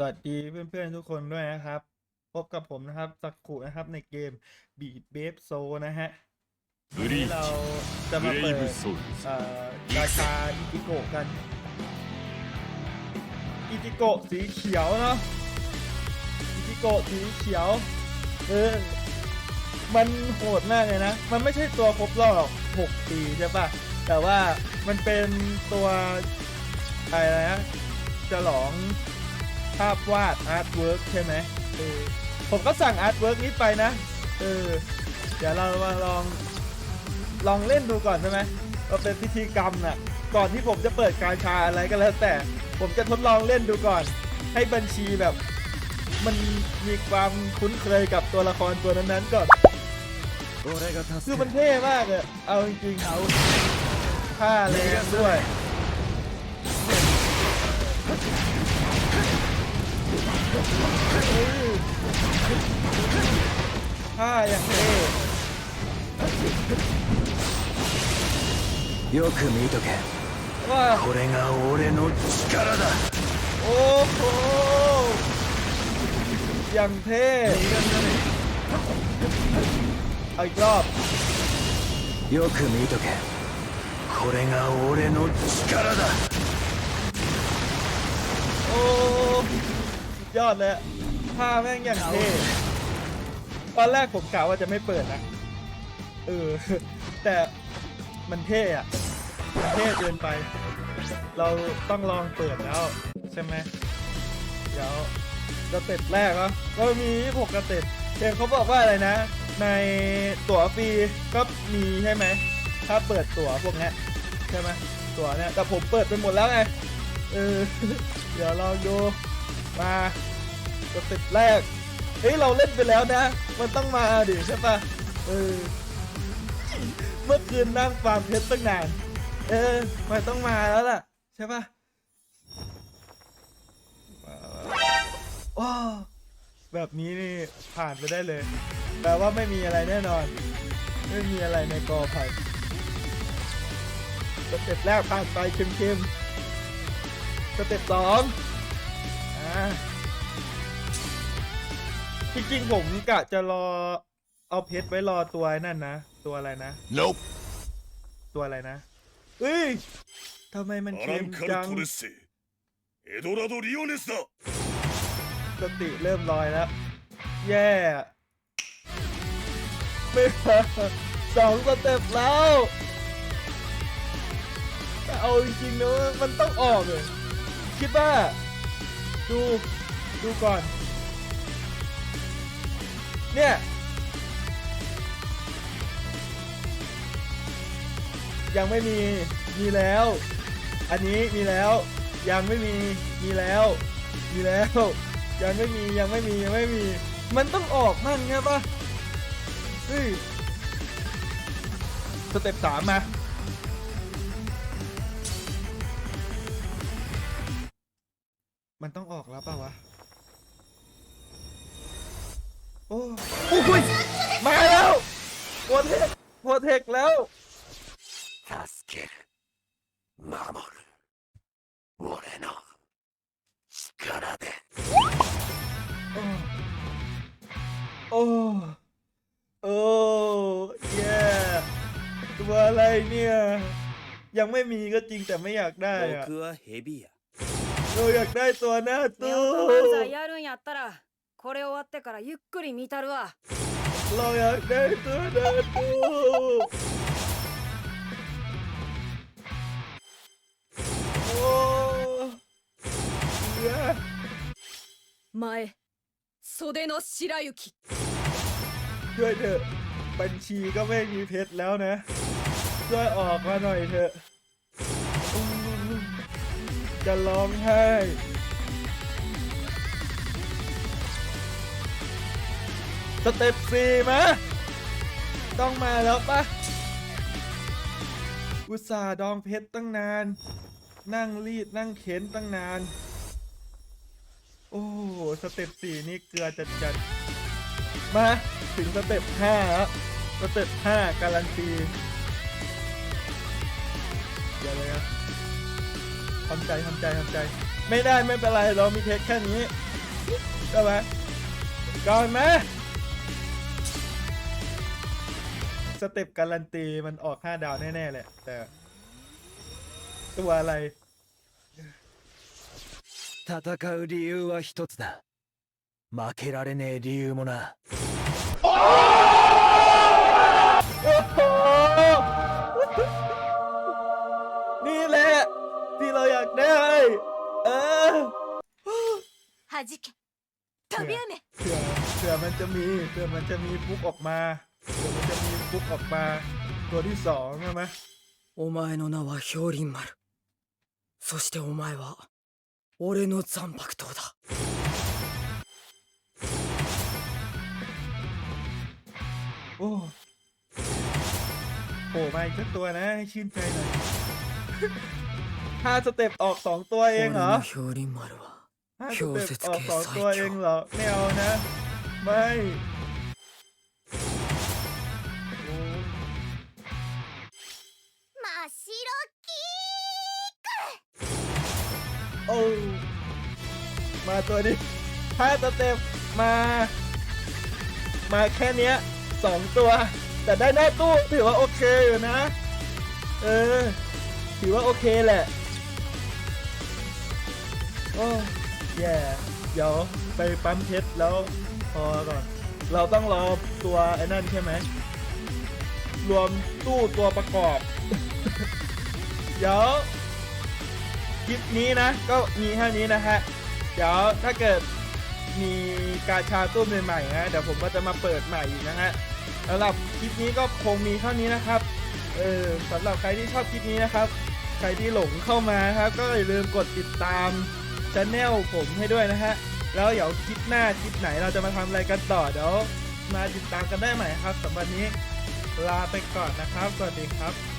สวัสดีเพื่อนๆทุกคนด้วยนะครับ พบกับผมนะครับสักขุนะครับในเกมบีบเบฟโซนะฮะวันนี้เราจะมาเปิดราคาอิติโกกัน อิติโกสีเขียวเนาะอิติโกสีเขียวเออมันโหดมากเลยนะ มันไม่ใช่ตัวครบรอบหกปีใช่ปะแต่ว่ามันเป็นตัวอะไรนะจะหลอง ภาพวาดอาร์ตเวิร์กใช่ไหมผมก็สั่งอาร์ตเวิร์กนี้ไปนะเออเดี๋ยวเรามาลองลองเล่นดูก่อนใช่ไหมเราเป็นพิธีกรรมน่ะก่อนที่ผมจะเปิดการชาอะไรก็แล้ว แต่ผมจะทดลองเล่นดูก่อน ให้บัญชีแบบ มันมีความคุ้นเคยกับตัวละครตัวนั้นๆก่อนคือมันเท่มากเลยเอาจริงๆเขาผ้าเลยด้วย เฮ้ยท่าอย่างเท่ よく見とけ ว่า これが俺の力だ โอ้โห อย่างเท่เอาอีกรอบ よく見とけこれが俺の力だ โอ้สุดยอดเลย ท่าแม่งอย่างเท่ตอนแรกผมกะว่าจะไม่เปิดนะ เออ แต่มันเท่อะมันเท่เกินไป เราต้องลองเปิดแล้ว ใช่ไหม เดี๋ยวสเต็ปแรกเนาะก็มีหกสเต็ปเห็นเขาบอกว่าอะไรนะ ในตั๋วฟรีก็มีใช่ไหม ถ้าเปิดตั๋วพวกนี้ใช่ไหมตั๋วเนี้ยแต่ผมเปิดไปหมดแล้วไง เออ เดี๋ยวลองดู มา สเต็ปแรก เฮ้ย เราเล่นไปแล้วนะ มันต้องมาดิใช่ปะเออ เมื่อคืนนั่งฟาร์มเพชรตั้งนาน เออ มันต้องมาแล้วล่ะ ใช่ปะว้าวแบบนี้นี่ผ่านไปได้เลย แปลว่าไม่มีอะไรแน่นอน ไม่มีอะไรในกอไผ่สเต็ปแรกผ่านไปเข้มๆสเต็ปสองอ่า จริงๆผมกะจะรอเอาเพชรไว้รอตัวไอ้นั่นนะ ตัวอะไรนะ Nope ตัวอะไรนะเฮ้ยทำไมมัน ア เค็ ラ ม ンカ จั ル ง トレッセエドラド・リオネスだ สติเริ่มลอยแล้ว แย่ไม่สองสเต็ปแล้วแต่เอาจริงๆนะมันต้องออกเลยคิดว่า ดู ดูก่อน เนี่ย ยังไม่มี มีแล้ว อันนี้มีแล้ว ยังไม่มี มีแล้ว มีแล้ว ยังไม่มี ยังไม่มี ยังไม่มี มันต้องออกมั่งไงปะเฮ้ยสเต็ปสามมามันต้องออกแล้วป่าวะ โอ้โอ้ยมาแล้วโปรเทคโปรเทคแล้ว 助ける守る俺の力で โอ้ โอ้แย่ตัวอะไรเนี่ย ยังไม่มีก็จริงแต่ไม่อยากได้อะ 僕はヘビや เราอยากได้ตัวหน้า ネ ตู้ オトマンザーやるんやったら これ終わってからゆっくり見たるわ เราอยากได้ตัวหน้าตู้โอ้เหี้ย 前袖の白雪 ช่วยเถอะ บัญชีก็ไม่มีเพชรแล้วนะ ช่วยออกมาหน่อยเถอะอู้จะร้องไห้ สเต็ปสี่มาต้องมาแล้วปะอุตส่าห์ดองเพชรตั้งนาน นั่งรีดนั่งเข็นตั้งนาน โอ้โหสเต็ปสี่นี่เกลือจัดจัดมา ถึงสเต็ปห้าแล้วสเต็ปห้าการันตีเดี๋ยวเลยนะทำใจทำใจทำใจ ไม่ได้ไม่เป็นไรเรามีเพชรแค่นี้เใช่ไหมก่อนไหม สเต็ปการันตีมันออก 5 ดาวแน่ๆแหละ แต่ ตัวอะไร 戦う理由は一つだ負けられねえ理由もな โอ้โหนี่แหละ ที่เราอยากได้ เออ 弾け飛び雨 เผื่อเผื่อมันจะมีเผื่อมันจะมีปุ๊บออกมาเผื่อมันจะมี ปุ๊บออกมา ตัวที่สองใช่ไหม お前の名は氷林丸そしてお前は俺の残白刀だ โอ้โผล่มาอีกสักตัวนะให้ชื่นใจหน่อย ห้าสเต็ปออกสองตัวเอง 俺 เหรอ の氷林丸は ห้าสเต็ปออกสองตัวเองเหรอ ไม่เอานะ ไม่ โอ้มาตัวนี้ห้าสเต็ปมา มาแค่เนี้ยสองตัว แต่ได้หน้าตู้ถือว่าโอเคอยู่นะ เออ ถือว่าโอเคแหละ โอ้แย่เดี๋ยวไปปั๊มเพชรแล้วพอก่อน เราต้องรอตัวไอ้นั่นใช่ไหม รวมตู้ตัวประกอบ เดี๋ยว คลิปนี้นะ ก็มีแค่นี้นะฮะ เดี๋ยวถ้าเกิดมีกาชาตู้ใหม่ๆนะเดี๋ยวผมก็จะมาเปิดใหม่อีกนะฮะสำหรับคลิปนี้ก็คงมีเท่านี้นะครับ เออสำหรับใครที่ชอบคลิปนี้นะครับ ใครที่หลงเข้ามาครับก็อย่าลืมกดติดตามช anel ผมให้ด้วยนะฮะ แล้วเดี๋ยวคลิปหน้าคลิปไหนเราจะมาทำอะไรกันต่อเดี๋ยวมาติดตามกันได้ใหม่ครับสำหรับวันนี้ลาไปก่อนนะครับ สวัสดีครับ